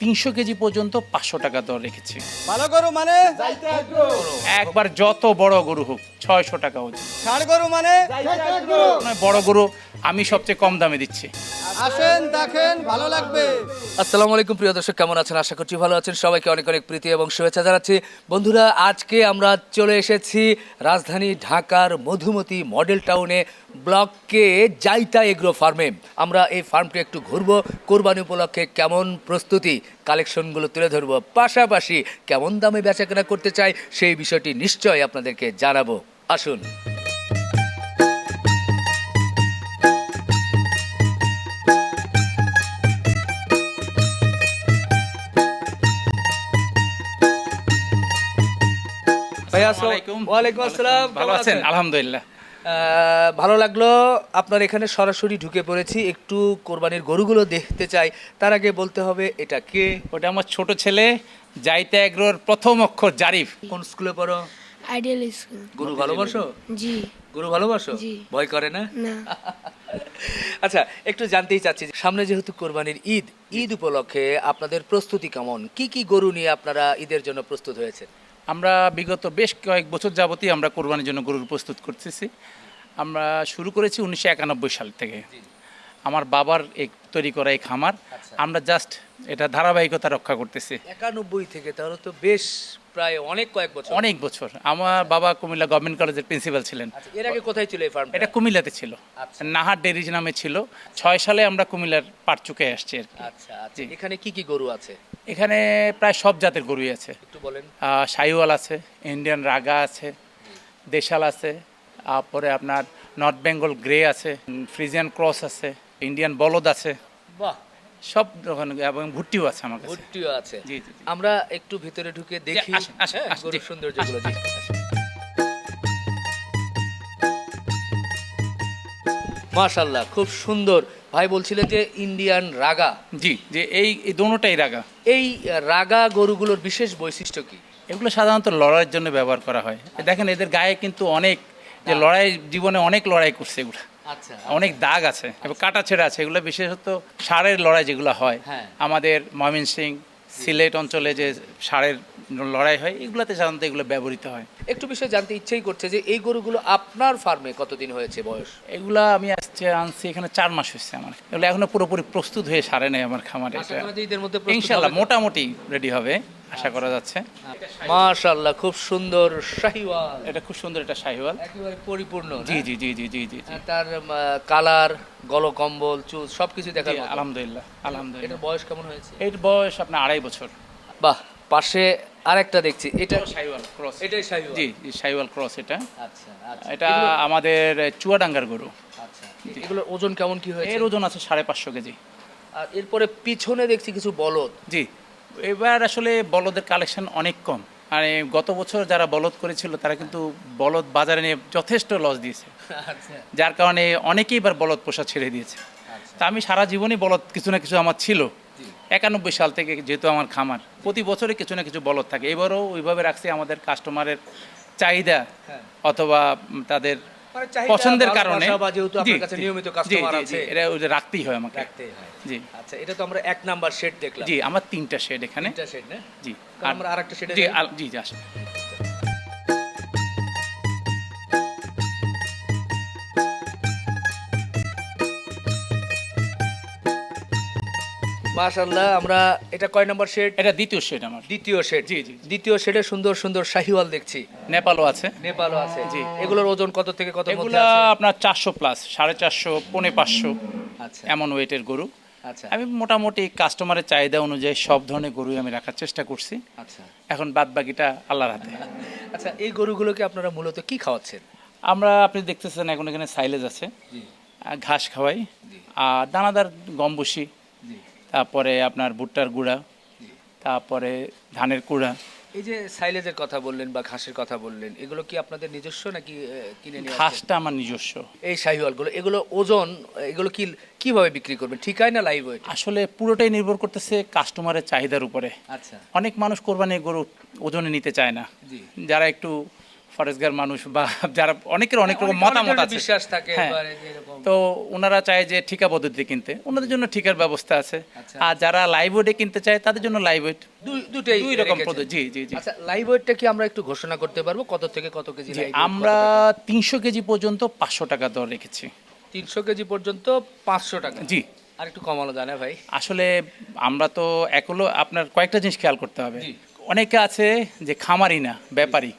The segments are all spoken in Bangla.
তিনশো কেজি পর্যন্ত পাঁচশো টাকা দর রেখেছে। ভালো গরু মানে? একবার যত বড় গরু হোক ছয়শো টাকা ওজন ষাট গরু মানে? বড় গরু আমি সবচেয়ে কম দামে দিচ্ছি। আসেন দেখেন ভালো লাগবে। আসসালামু আলাইকুম প্রিয় দর্শক কেমন আছেন? আশা করছি ভালো আছেন। সবাইকে অনেক অনেক প্রীতি এবং শুভেচ্ছা জানাচ্ছি। বন্ধুরা আজকে আমরা চলে এসেছি রাজধানী ঢাকার মধুমতি মডেল টাউনে ব্লককে জাইতা এগ্রো ফার্মে। আমরা এই ফার্মটি একটু ঘুরবো কোরবানি উপলক্ষে কেমন প্রস্তুতি কালেকশনগুলো তুলে ধরবো পাশাপাশি কেমন দামে বেচাকেনা করতে চাই সেই বিষয়টি নিশ্চয়ই আপনাদেরকে জানাব। আসুন। আসসালামু ওয়ালাইকুম। আসসালাম ভালো আছেন? আলহামদুলিল্লাহ। ভালো লাগল। আপনার এখানে সরাসরি ঢুকে পড়েছি। একটু কোরবানির গরুগুলো দেখতে চাই। তার আগে বলতে হবে এটা কে? ওটা আমার ছোট ছেলে জাইতে এগ্রোর প্রথম অক্ষর জারিফ। কোন স্কুলে পড়ো? Ideal school. গরু ভালোবাসো? জি। গরু ভালোবাসো? ভয় করে না? না। আচ্ছা একটু জানতেই চাচ্ছি সামনে যেহেতু কোরবানির ঈদ ঈদ উপলক্ষে আপনাদের প্রস্তুতি কেমন? কি কি গরু নিয়ে আপনারা ঈদের জন্য প্রস্তুত হয়েছে আমরা বিগত বেশ কয়েক বছর যাবতই আমরা কোরবানির জন্য গরুর প্রস্তুত করতেছি। আমরা শুরু করেছি উনিশশো একানব্বই সাল থেকে। আমার বাবার এই তৈরি করা এই খামার। আমরা জাস্ট এটা ধারাবাহিকতা রক্ষা করতেছি। একানব্বই থেকে তাহলে তো বেশ প্রায় অনেক কয়েক বছর। অনেক বছর। আমার বাবা কুমিল্লা গভর্নমেন্ট কলেজের প্রিন্সিপাল ছিলেন। আচ্ছা, এর আগে কোথায় ছিল এই ফার্ম এটা কুমিল্লাতে ছিল। আচ্ছা। নাহার ডেরিজ নামে ছিল। ছয় সালে আমরা কুমিল্লার পাটচুকে আসছি আর কি। আচ্ছা আচ্ছা। এখানে কি কি গরু আছে? এখানে প্রায় সব জাতের গরুই আছে। একটু বলেন। শাহিওয়াল আছে ইন্ডিয়ান রাগা আছে দেশাল আছে তারপরে আপনার নর্থ বেঙ্গল গ্রে আছে ফ্রিজিয়ান ক্রস আছে। ইন্ডিয়ান বলদ আছে। বাহ। সব ধরনের এবং ভুট্টিও আছে আমার কাছে। ভুট্টিও আছে। জি, জি। আমরা একটু ভিতরে ঢুকে দেখি। হ্যাঁ, গরুর সৌন্দর্যগুলো জি মাশাল্লাহ খুব সুন্দর। ভাই বলছিলেন যে ইন্ডিয়ান রাগা। জি যে এই এই দোনোটাই রাগা। এই রাগা গরুগুলোর বিশেষ বৈশিষ্ট্য কি? এগুলো সাধারণত লড়াইয়ের জন্য ব্যবহার করা হয়। দেখেন এদের গায়ে কিন্তু অনেক যে লড়াই জীবনে অনেক লড়াই করছে এগুলো। অনেক দাগ আছে এবং কাটা ছেঁড়া আছে। এগুলো বিশেষত সারের লড়াই যেগুলো হয়। হ্যাঁ। আমাদের ময়মনসিং সিলেট অঞ্চলে যে সারের লড়াই হয় এগুলোতে সাধারণত এগুলো ব্যবহৃত হয়। একটু বিষয় জানতে ইচ্ছেই করছে যে এই গরুগুলো আপনার ফার্মে কতদিন হয়েছে বয়স? এগুলা আমি আসছে আনছি এখানে চার মাস হচ্ছে আমার। এগুলো এখনও পুরোপুরি প্রস্তুত হয়ে সারে নেই আমার খামারে। ঈদের মধ্যে ইনশাল্লাহ মোটামুটি রেডি হবে আশা করা যাচ্ছে। মাশাল্লাহ খুব সুন্দর শাহিওয়াল। এটা খুব সুন্দর এটা শাহিওয়াল। একেবারে পরিপূর্ণ জি জি জি জি জি জি। তার কালার গলকম্বল চুল সবকিছু দেখা আলহামদুলিল্লাহ আলহামদুলিল্লাহ। এটার বয়স কেমন হয়েছে? এর বয়স আপনার আড়াই বছর। বাহ পাশে আরেকটা দেখছি এটা শাহিওয়াল ক্রস। এটাই শাহিওয়াল জি শাহিওয়াল ক্রস এটা। আচ্ছা আচ্ছা। এটা আমাদের চুয়াডাঙ্গার গরু। আচ্ছা। এগুলোর ওজন কেমন কি হয়েছে? এর ওজন আছে সাড়ে পাঁচশো কেজি। আর এরপরে পিছনে দেখছি কিছু বলদ। জি। এবার আসলে বলদের কালেকশন অনেক কম। আর গত বছর যারা বলদ করেছিল তারা কিন্তু বলদ বাজারে নিয়ে যথেষ্ট লস দিয়েছে। আচ্ছা। যার কারণে অনেকেই এবার বলদ পোষা ছেড়ে দিয়েছে। আচ্ছা। তা আমি সারা জীবনই বলদ কিছু না কিছু আমার ছিল। একানব্বই সাল থেকে যেহেতু আমার খামার প্রতি বছরে কিছু না কিছু বলদ থাকে। এবারও ওইভাবে রাখছি আমাদের কাস্টমারের চাহিদা হ্যাঁ। অথবা তাদের মানে পছন্দের কারণে। যেহেতু আপনার কাছে নিয়মিত কাস্টমার জি, জি, আছে। এটা রাখতেই হয় আমাকে। রাখতেই হয়। জি। আচ্ছা এটা তো আমরা এক নাম্বার শেড দেখলাম। জি আমার তিনটা শেড এখানে। তিনটা শেড না? জি আমরা আরেকটা শেড? জি জি আসেন। মাশাআল্লাহ আমরা এটা কয় নাম্বার শেড? এটা দ্বিতীয় শেড আমার। দ্বিতীয় শেড। জি, জি। দ্বিতীয় শেডে সুন্দর সুন্দর শাহিওয়াল দেখছি। নেপালও আছে। নেপালও আছে। জি। এগুলোর ওজন কত থেকে কত মধ্যে আপনার চারশো প্লাস সাড়ে চারশো পৌনে পাঁচশো আচ্ছা। এমন ওয়েটের গরু। আচ্ছা। আমি মোটামুটি কাস্টমারের চাহিদা অনুযায়ী সব ধরনের গরুই আমি রাখার চেষ্টা করছি। আচ্ছা। এখন বাদ বাকিটা আল্লাহর হাতে। আচ্ছা এই গরুগুলোকে আপনারা মূলত কি খাওয়াচ্ছেন? আমরা আপনি দেখতেছেন এখন এখানে সাইলেজ আছে। জি। ঘাস খাওয়াই। আর দানাদার গম বসি। তারপরে আপনার ভুট্টার গুঁড়া তারপরে ধানের কুড়া। এই যে সাইলেজের কথা বললেন বা ঘাসের কথা বললেন এগুলো কি আপনাদের নিজস্ব নাকি কিনে নিয়ে ঘাসটা আমার নিজস্ব। এই শাহিওয়ালগুলো এগুলো ওজন এগুলো কি কীভাবে বিক্রি করবেন? ঠিকায় না লাইভ আসলে পুরোটাই নির্ভর করতেছে কাস্টমারের চাহিদার উপরে। আচ্ছা। অনেক মানুষ কোরবানি গরু ওজনে নিতে চায় না। যারা একটু ফরেস্টগার মানুষ বা যারা অনেকের অনেক রকম মতামত আছে। বিশ্বাস থাকে হ্যাঁ। তো ওনারা চায় যে ঠিকা পদ্ধতি কিনতে। ওনাদের জন্য ঠিকার ব্যবস্থা আছে। আচ্ছা। আর যারা লাইভ ওয়েটে কিনতে চায় তাদের জন্য লাইভ ওয়েট দুই দুটোই দুই রকম পদ্ধতি। জি জি জি। আচ্ছা লাইভ ওয়েটটা কি আমরা একটু ঘোষণা করতে পারব? কত থেকে কত কেজি আমরা তিনশো কেজি পর্যন্ত পাঁচশো টাকা দর রেখেছি। তিনশো কেজি পর্যন্ত পাঁচশো টাকা? জি। আর একটু কমানো জানে ভাই? আসলে আমরা তো এক হলো আপনার কয়েকটা জিনিস খেয়াল করতে হবে। অনেকে আছে যে খামারি না ব্যাপারী।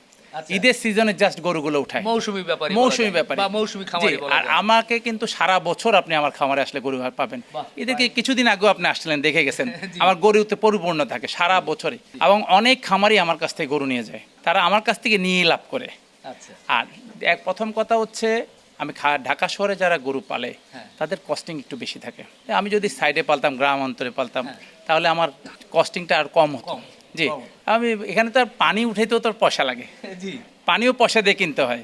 ঈদের সিজনে জাস্ট গরুগুলো উঠায় মৌসুমি ব্যাপারী মৌসুমি। ব্যাপারী বা মৌসুমি খামারি বলা আর আমাকে কিন্তু সারা বছর আপনি আমার খামারে আসলে গরু পাবেন। এদেরকে কিছুদিন আগেও আপনি আসছিলেন দেখে গেছেন। আমার গরুতে পরিপূর্ণ থাকে সারা বছরে। এবং অনেক খামারি আমার কাছ থেকে গরু নিয়ে যায়। তারা আমার কাছ থেকে নিয়ে লাভ করে। আচ্ছা। আর এক প্রথম কথা হচ্ছে আমি ঢাকা শহরে যারা গরু পালে হ্যাঁ। তাদের কস্টিং একটু বেশি থাকে। আমি যদি সাইডে পালতাম গ্রাম অন্তরে পালতাম হ্যাঁ। তাহলে আমার কস্টিংটা আর কম হতো। জি। আমি এখানে তো আর পানি উঠাইতেও তোর পয়সা লাগে। জি। পানিও পয়সা দিয়ে কিনতে হয়।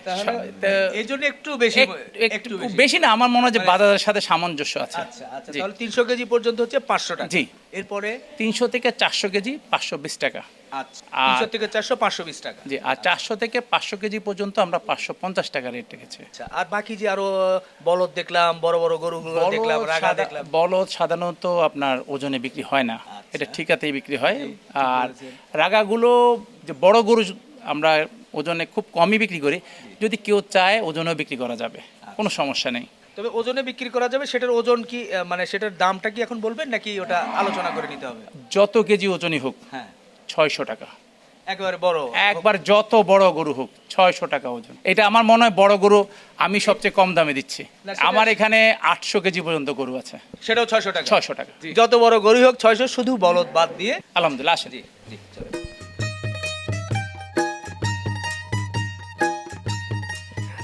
এই জন্য একটু বেশি একটু বেশি। না আমার মনে হয় যে মানে- বাজারের সাথে সামঞ্জস্য আছে। আচ্ছা আচ্ছা। তাহলে তিনশো কেজি পর্যন্ত হচ্ছে পাঁচশো টাকা। জি। এরপরে? তিনশো থেকে চারশো কেজি পাঁচশো বিশ টাকা। আচ্ছা। থেকে চারশো পাঁচশো বিশ টাকা। জি আর চারশো থেকে পাঁচশো কেজি পর্যন্ত আমরা পাঁচশো পঞ্চাশ টাকা রেট রেখেছি। আচ্ছা আর বাকি যে আরও বলদ দেখলাম বড় বড় গরুগুলো দেখলাম রাগা দেখলাম। বলদ সাধারণত আপনার ওজনে বিক্রি হয় না। আচ্ছা। এটা ঠিকাতেই বিক্রি হয়। আর রাগাগুলো যে বড় গরু আমরা ওজনে খুব কমই বিক্রি করি। যদি কেউ চায় ওজনেও বিক্রি করা যাবে। আচ্ছা। কোনো সমস্যা নেই। তবে ওজনে বিক্রি করা যাবে সেটার ওজন কি মানে সেটার দামটা কি এখন বলবেন নাকি ওটা আলোচনা করে নিতে হবে? যত কেজি ওজনই হোক। হ্যাঁ। ছয়শো টাকা। একেবারে বড় একবার যত বড় গরু হোক ছয়শো টাকা ওজন। এটা আমার মনে হয় বড় গরু আমি সবচেয়ে কম দামে দিচ্ছি। আমার এখানে আটশো কেজি পর্যন্ত গরু আছে। সেটাও ছয়শো টাকা। ছয়শো টাকা। যত বড় গরু হোক ছয়শো শুধু বলদ বাদ দিয়ে। আলহামদুলিল্লাহ জি জি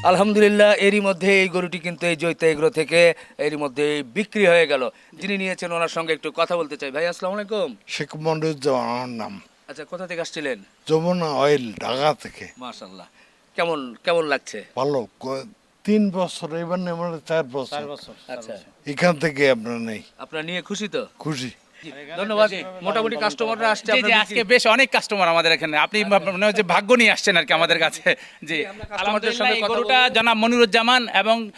আলহামদুলিল্লাহ এরই মধ্যে এই গরুটি কিন্তু এই জৈতা এগ্রো থেকে এরই মধ্যে বিক্রি হয়ে গেল। যিনি নিয়েছেন ওনার সঙ্গে একটু কথা বলতে চাই। ভাই আসসালামু আলাইকুম। শেখ মনিরুজ্জামান আমার নাম। আচ্ছা কোথা থেকে আসছিলেন? যমুনা অয়েল ঢাকা থেকে। মাশাল্লাহ কেমন কেমন লাগছে? ভালো। তিন বছর এবার নেই মানে চার বছর। আচ্ছা। এখান থেকে আপনার নেই। আপনার নিয়ে খুশি তো? খুশি। ধন্যবাদ। মোটামুটি কাস্টমাররা আসছে বিক্রি- আজকে বেশ অনেক কাস্টমার আমাদের এখানে। আপনি মনে হচ্ছে ভাগ্য নিয়ে আসছেন আর কি আমাদের কাছে। আলহামদুলিল্লাহ সঙ্গে গরুটা জনাব মনিরুজ্জামান এবং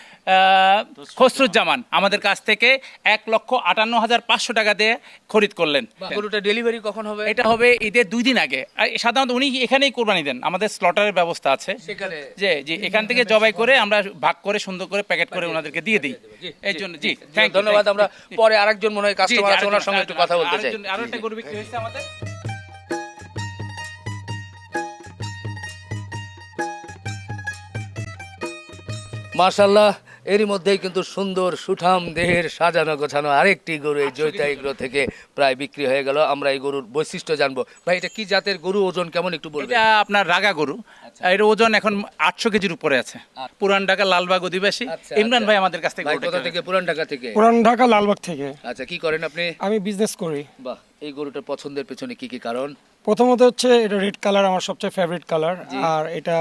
খসরুজ্জামান আমাদের কাছ থেকে এক লক্ষ আটান্ন হাজার পাঁচশো টাকা দিয়ে খরিদ করলেন। গরুটা ডেলিভারি কখন হবে? এটা হবে ঈদের দুই দিন আগে। সাধারণত উনি এখানেই কোরবানি দেন। আমাদের স্লটারের ব্যবস্থা আছে। যে জি এখান থেকে জবাই করে আমরা ভাগ করে সুন্দর করে প্যাকেট করে ওনাদেরকে দিয়ে দিই। এই জন্য জি, ধন্যবাদ আমরা পরে আরেকজন মনে হয় কাস্টমার আছে ওনার সঙ্গে একটু কথা বলতে চাই। আরও একটা গরু বিক্রি হয়েছে আমাদের। মাশাল্লাহ এরই মধ্যেই কিন্তু সুন্দর সুঠাম দেহের সাজানো গোছানো আরেকটি গরু এই জৈতা এগুলো থেকে প্রায় বিক্রি হয়ে গেল। আমরা এই গরুর বৈশিষ্ট্য জানব। ভাই এটা কি জাতের গরু? ওজন কেমন একটু বলবেন? এটা আপনার রাগা গরু। এর ওজন এখন আটশো কেজির উপরে আছে। পুরান ঢাকা লালবাগ অধিবাসী। আচ্ছা, ইমরান আচ্ছা। ভাই আমাদের কাছ থেকে কোথা থেকে? পুরান ঢাকা থেকে? পুরান ঢাকা লালবাগ থেকে। আচ্ছা কি করেন আপনি? আমি বিজনেস করি। বাহ এই গরুটার পছন্দের পেছনে কি কি কারণ? প্রথমত হচ্ছে এটা রেড কালার আমার সবচেয়ে ফেভারিট কালার আর এটা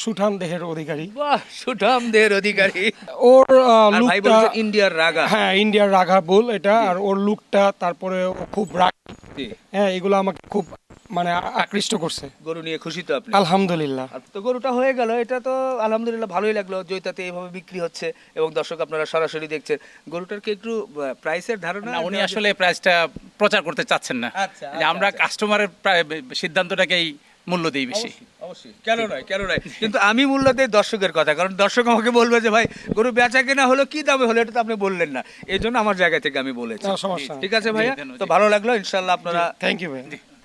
সুঠাম দেহের অধিকারী। বাহ সুঠাম দেহের অধিকারী। ওর লুকটা ইন্ডিয়ার রাগা। হ্যাঁ ইন্ডিয়ার রাগা বল এটা আর ওর লুকটা তারপরে ও খুব রাগ হ্যাঁ এগুলো আমাকে খুব মানে আকৃষ্ট করছে। গরু নিয়ে খুশি তো আপনি? আলহামদুলিল্লাহ। তো গরুটা হয়ে গেল এটা তো আলহামদুলিল্লাহ ভালোই লাগল জৈতাতে এইভাবে বিক্রি হচ্ছে এবং দর্শক আপনারা সরাসরি দেখছেন। গরুটার কি একটু প্রাইসের ধারণা উনি আসলে প্রাইসটা প্রচার করতে চাচ্ছেন না। আচ্ছা, যে আমরা আচ্ছা, কাস্টমারের সিদ্ধান্তটাকেই মূল্য দিই বেশি। অবশ্যই কেন নয় কেন নয়। কিন্তু আমি মূল্য দেই দর্শকের কথা কারণ দর্শক আমাকে বলবে যে ভাই গরু বেচা কেনা হলো কি দামে হলো এটা তো আপনি বললেন না। এই জন্য আমার জায়গা থেকে আমি বলেছি। সমস্যা ঠিক আছে ভাইয়া? তো ভালো লাগল ইনশাল্লাহ আপনারা থ্যাংক ইউ ভাই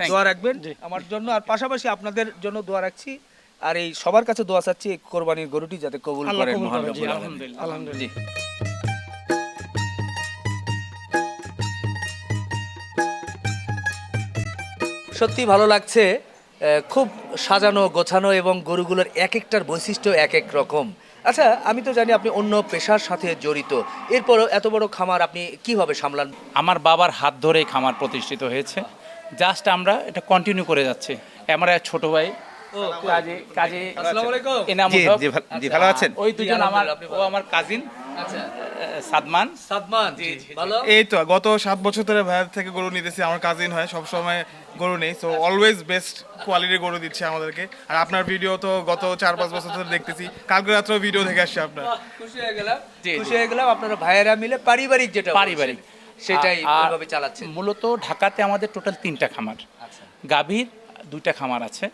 দোয়া রাখবেন। আমার জন্য আর পাশাপাশি আপনাদের জন্য দোয়া রাখছি। আর এই সবার কাছে দোয়া চাচ্ছি এই কোরবানির গরুটি যাতে কবুল করেন। আলহামদুলিল্লাহ। আলহামদুলিল্লাহ। সত্যি ভালো লাগছে আহ, খুব সাজানো গোছানো এবং গরুগুলোর এক একটার বৈশিষ্ট্য এক এক রকম। আচ্ছা আমি তো জানি আপনি অন্য পেশার সাথে জড়িত। এরপরও এত বড় খামার আপনি কীভাবে সামলান? আমার বাবার হাত ধরে খামার প্রতিষ্ঠিত হয়েছে। জাস্ট আমরা এটা কন্টিনিউ করে যাচ্ছি। আমার এক ছোট ভাই। কাজে কাজে জি ভাল- ভালো আছেন? ওই দুজন আমার ও আমার কাজিন আচ্ছা। সাদমান। সাদমান এই তো গত সাত বছর ধরে ভাইয়ের থেকে গরু নিতেছি আমার কাজিন হয় সব সময় গরু নেই। সো অলওয়েজ বেস্ট কোয়ালিটির গরু দিচ্ছে আমাদেরকে। আর আপনার ভিডিও তো গত চার পাঁচ বছর ধরে দেখতেছি। কালকে রাত্রেও ভিডিও দেখে আসছে আপনার। খুশি হয়ে গেলাম। খুশি হয়ে গেলাম আপনারা ভাইয়েরা মিলে পারিবারিক যেটা পারিবারিক। সেটাই ওইভাবে চালাচ্ছেন। মূলত ঢাকাতে আমাদের টোটাল তিনটা খামার। আচ্ছা। গাভীর দুইটা খামার আছে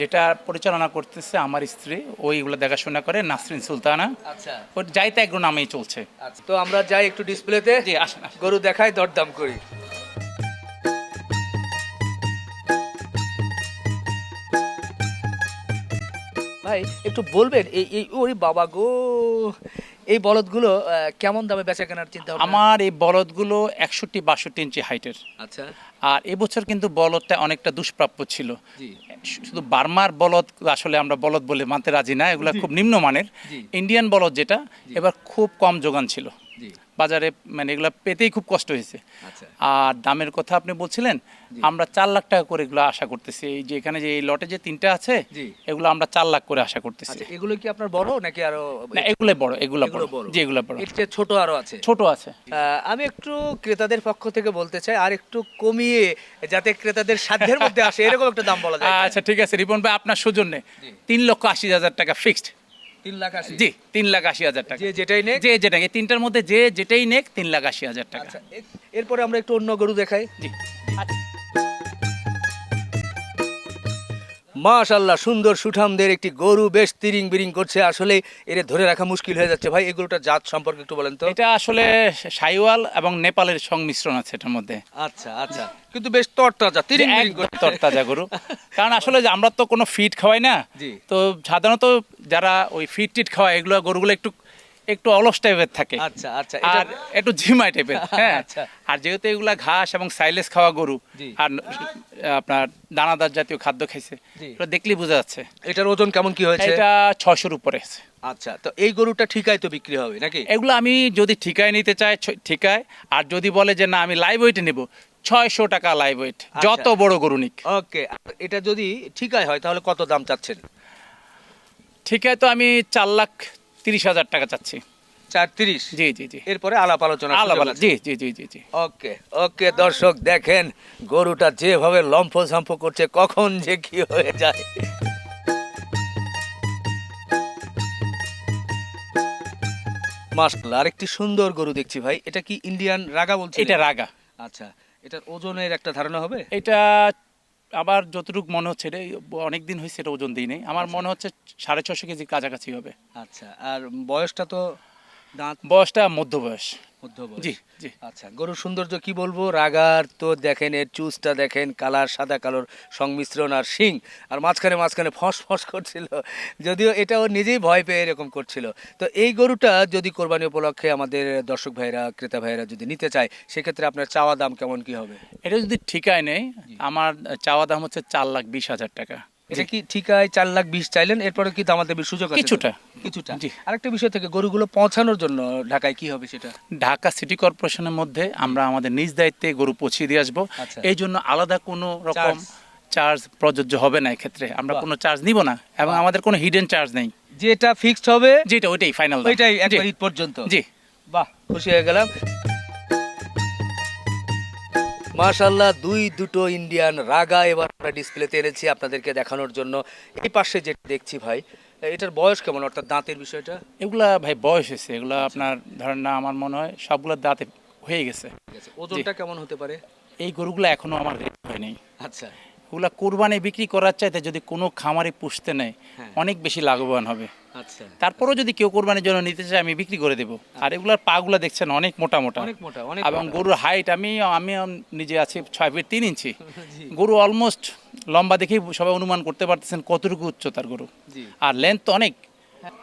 যেটা পরিচালনা করতেছে আমার স্ত্রী ওইগুলো দেখাশোনা করে নাসরিন সুলতানা। আচ্ছা। ওর যাইতে এগ্রো নামেই চলছে। আচ্ছা তো আমরা যাই একটু ডিসপ্লেতে। জি আসেন আসেন। গরু দেখাই দরদাম করি। ভাই একটু বলবেন এই এই ওরে বাবা গো। এই বলদগুলো কেমন দামে বেচা কেনার চিন্তা? আমার এই বলদগুলো একষট্টি বাষট্টি ইঞ্চি হাইটের। আচ্ছা। আর এবছর কিন্তু বলদটা অনেকটা দুষ্প্রাপ্য ছিল। শুধু বার্মার বলদ আসলে আমরা বলদ বলে মানতে রাজি না এগুলো খুব নিম্নমানের। ইন্ডিয়ান বলদ যেটা এবার খুব কম যোগান ছিল। বাজারে মানে এগুলো পেতেই খুব কষ্ট হয়েছে। আচ্ছা। আর দামের কথা আপনি বলছিলেন আমরা চার লাখ টাকা করে এগুলো আশা করতেছি। এই যে এখানে যে এই লটে যে তিনটা আছে এগুলো আমরা চার লাখ করে আশা করতেছি। আচ্ছা এগুলো কি আপনার বড় নাকি আরও না এগুলো বড় এগুলো বড়। জি এগুলো বড়। এর চেয়ে ছোট আরও আছে। ছোট আছে। আমি একটু ক্রেতাদের পক্ষ থেকে বলতে চাই আর একটু কমিয়ে যাতে ক্রেতাদের সাধ্যের মধ্যে আসে এরকম একটা দাম বলা যায় আচ্ছা ঠিক আছে রিপন ভাই আপনার সৌজন্যে তিন লক্ষ আশি হাজার টাকা ফিক্সড জি তিন লাখ আশি হাজার টাকা। যে যেটাই নেই যে তিনটার মধ্যে যে যেটাই নেক তিন লাখ আশি হাজার টাকা। আচ্ছা এরপরে আমরা একটু অন্য গরু দেখাই। জি। মাশাল্লাহ সুন্দর সুঠামদের একটি গরু বেশ তিরিং বিরিং করছে। আসলে এর ধরে রাখা মুশকিল হয়ে যাচ্ছে। ভাই এগুলোটা জাত সম্পর্কে একটু বলেন তো। এটা আসলে সাইওয়াল এবং নেপালের সংমিশ্রণ আছে এটার মধ্যে। আচ্ছা আচ্ছা। কিন্তু বেশ তরতাজা তিরিং বিরিং তরতাজা গরু। কারণ আসলে আমরা তো কোনো ফিট খাওয়াই না জি। তো সাধারণত যারা ওই ফিট টিট খাওয়ায় এগুলো গরুগুলো একটু একটু অলস টাইপের থাকে। আচ্ছা আচ্ছা আর একটু ঝিমাই টাইপের হ্যাঁ। আচ্ছা। আর যেহেতু এগুলা ঘাস এবং সাইলেস খাওয়া গরু। আর আপনার দানাদার জাতীয় খাদ্য খাইছে জি। দেখলেই বোঝা যাচ্ছে। এটার ওজন কেমন কি হয়েছে? এটা ছশোর উপরে আছে। আচ্ছা তো এই গরুটা ঠিকাই তো বিক্রি হবে নাকি? এগুলো আমি যদি ঠিকায় নিতে চাই ঠিকায় আর যদি বলে যে না আমি লাইভ ওয়েটে নেব ছয়শো টাকা লাইভ ওয়েট যত বড় গরু নিক। ওকে এটা যদি ঠিকাই হয় তাহলে কত দাম চাচ্ছেন? ঠিকায় তো আমি চার লাখ তিরিশ হাজার টাকা চাচ্ছি। চার তিরিশ? জি জি জি। এরপরে আলাপ আলোচনা আলাদা আলাদা জি জি জি জি জি। ওকে ওকে দর্শক দেখেন গরুটা যেভাবে লম্ফ ঝম্প করছে কখন যে কি হয়ে যায়। মাশাআল্লাহ আরেকটি সুন্দর গরু দেখছি ভাই। এটা কি ইন্ডিয়ান রাগা বলছে এটা রাগা। আচ্ছা এটার ওজনের একটা ধারণা হবে? এটা আবার যতটুকু মনে হচ্ছে এটা অনেক দিন হয়েছে এটা ওজন দিই নেই। আমার মনে হচ্ছে সাড়ে ছশো কেজি কাছাকাছি হবে। আচ্ছা আর বয়সটা তো দাঁত? বয়সটা মধ্য বয়স জি জি। আচ্ছা গরুর সৌন্দর্য কি বলব? রাগার তো দেখেন এর চুজটা দেখেন কালার সাদা কালোর সংমিশ্রণ আর শিং। আর মাঝখানে মাঝখানে ফস ফস করছিল। যদিও এটা ও নিজেই ভয় পেয়ে এরকম করছিল। তো এই গরুটা যদি কোরবানি উপলক্ষে আমাদের দর্শক ভাইরা ক্রেতা ভাইরা যদি নিতে চায় সেক্ষেত্রে আপনার চাওয়া দাম কেমন কি হবে? এটা যদি ঠিকায় নেই আমার চাওয়া দাম হচ্ছে চার লাখ বিশ হাজার টাকা। এটা কি ঠিকায় চার লাখ বিশ চাইলেন? এরপরে কি সুযোগ আছে। কিছুটা। কিছুটা। জি। আরেকটা বিষয় থেকে গরুগুলো পৌঁছানোর জন্য ঢাকায় কি হবে সেটা? ঢাকা সিটি কর্পোরেশনের মধ্যে আমরা আমাদের নিজ দায়িত্বে গরু পৌঁছে দিয়ে আসব। আচ্ছা। এই জন্য আলাদা কোনো রকম চার্জ প্রযোজ্য হবে না এক্ষেত্রে। আমরা কোনো চার্জ নিব না এবং আমাদের কোনো হিডেন চার্জ নেই। যেটা ফিক্সড হবে যেটা ওইটাই ফাইনাল ওইটাই একবার পর্যন্ত। জি। বাহ খুশি হয়ে গেলাম। মাশাল্লাহ দুই দুটো ইন্ডিয়ান রাগা এবার আমরা ডিসপ্লেতে এনেছি আপনাদেরকে দেখানোর জন্য। এই পাশে যেটা দেখছি ভাই এটার বয়স কেমন? অর্থাৎ দাঁতের বিষয়টা? এগুলা ভাই বয়স হয়েছে এগুলা আপনার ধরেন না আমার মনে হয় সবগুলো দাঁতে হয়ে গেছে। ওজনটা কেমন হতে পারে? এই গরুগুলো এখনও আমার রেডি হয়নি। আচ্ছা। ওগুলা কোরবানি বিক্রি করার চাইতে যদি কোনো খামারে পুষতে নেয় হ্যাঁ। অনেক বেশি লাভবান হবে। আচ্ছা। তারপরেও যদি কেউ কোরবানির জন্য নিতে চায় আমি বিক্রি করে দেবো। আর এগুলার পাগুলা দেখছেন অনেক মোটা মোটা। অনেক মোটা এবং গরুর হাইট আমি আমি নিজে আছি ছয় ফিট তিন ইঞ্চি। গরু অলমোস্ট লম্বা দেখেই সবাই অনুমান করতে পারতেছেন কতটুকু উচ্চতার গরু। আর লেন্থ তো অনেক।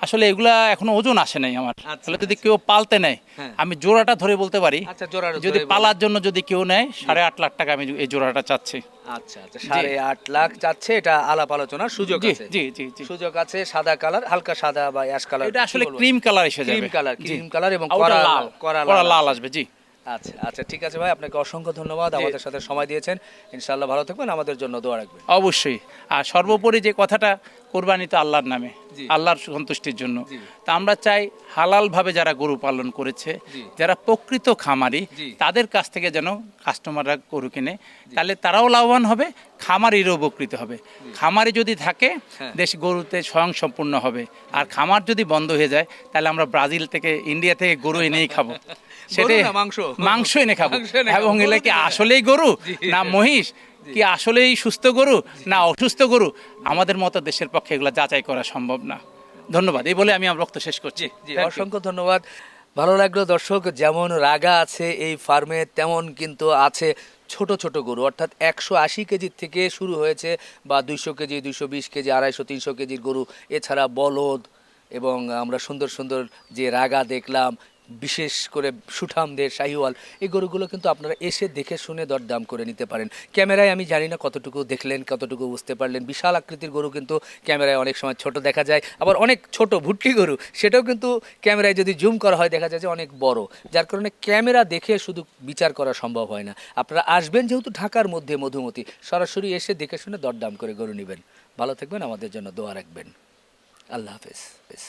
আসলে এগুলা এখনও ওজন আসে নাই আমার। আচ্ছা, তাহলে যদি কেউ পালতে নেয় হ্যাঁ। আমি জোড়াটা ধরে বলতে পারি। আচ্ছা, যদি পালার জন্য যদি কেউ নেয় সাড়ে আট লাখ টাকা আমি এই জোড়াটা চাচ্ছি। আচ্ছা আচ্ছা সাড়ে আট লাখ চাচ্ছে এটা আলাপ আলোচনার সুযোগ জি আছে। জি জি জি। সুযোগ আছে সাদা কালার হালকা সাদা বা অ্যাশ কালার এটা আসলে ক্রিম কালার এসে যাবে। ক্রিম কালার ক্রিম কালার এবং কড়া লাল কড়া লাল আসবে। জি। আচ্ছা আচ্ছা ঠিক আছে ভাই আপনাকে অসংখ্য ধন্যবাদ। আমাদের সাথে সময় দিয়েছেন। ইনশাআল্লাহ ভালো থাকবেন। আমাদের জন্য দোয়া রাখবেন। অবশ্যই। আর সর্বোপরি যে কথাটা কোরবানি তো আল্লাহর নামে। আল্লাহর সন্তুষ্টির জন্য। তা আমরা চাই হালালভাবে যারা গরু পালন করেছে যারা প্রকৃত খামারি তাদের কাছ থেকে যেন কাস্টমাররা গরু কিনে তাহলে তারাও লাভবান হবে খামারিরও উপকৃত হবে। খামারি যদি থাকে হ্যাঁ। দেশ গরুতে স্বয়ং সম্পূর্ণ হবে। আর খামার যদি বন্ধ হয়ে যায় তাহলে আমরা ব্রাজিল থেকে ইন্ডিয়া থেকে গরু এনেই খাব। সেটাই মাংস। মাংস এনে খাব। এবং। এলে কি আসলেই গরু? না মহিষ? কি আসলেই সুস্থ গরু? না অসুস্থ গরু। আমাদের মতো দেশের পক্ষে এগুলো যাচাই করা সম্ভব না। ধন্যবাদ এই বলে আমি আমার বক্তব্য শেষ করছি. অসংখ্য ধন্যবাদ। ভালো লাগল দর্শক যেমন রাগা আছে এই ফার্মে তেমন কিন্তু আছে ছোট ছোট গরু। অর্থাৎ একশো আশি কেজির থেকে শুরু হয়েছে বা দুইশো কেজি দুইশো বিশ কেজি আড়াইশো তিনশো কেজির গরু। এছাড়া বলদ এবং আমরা সুন্দর সুন্দর যে রাগা দেখলাম বিশেষ করে সুঠামদের শাহিওয়াল, এই গরুগুলো কিন্তু আপনারা এসে দেখে শুনে দরদাম করে নিতে পারেন। ক্যামেরায় আমি জানি না কতটুকু দেখলেন, কতটুকু বুঝতে পারলেন। বিশাল আকৃতির গরু কিন্তু ক্যামেরায় অনেক সময় ছোট দেখা যায়। আবার অনেক ছোট ভুট্টি গরু, সেটাও কিন্তু ক্যামেরায় যদি জুম করা হয়, দেখা যায় যে অনেক বড়। যার কারণে ক্যামেরা দেখে শুধু বিচার করা সম্ভব হয় না। আপনারা আসবেন যেহেতু ঢাকার মধ্যে মধুমতি, সরাসরি এসে দেখে শুনে দরদাম করে গরু নেবেন। ভালো থাকবেন, আমাদের জন্য দোয়া রাখবেন। আল্লাহ হাফেজ হাফেজ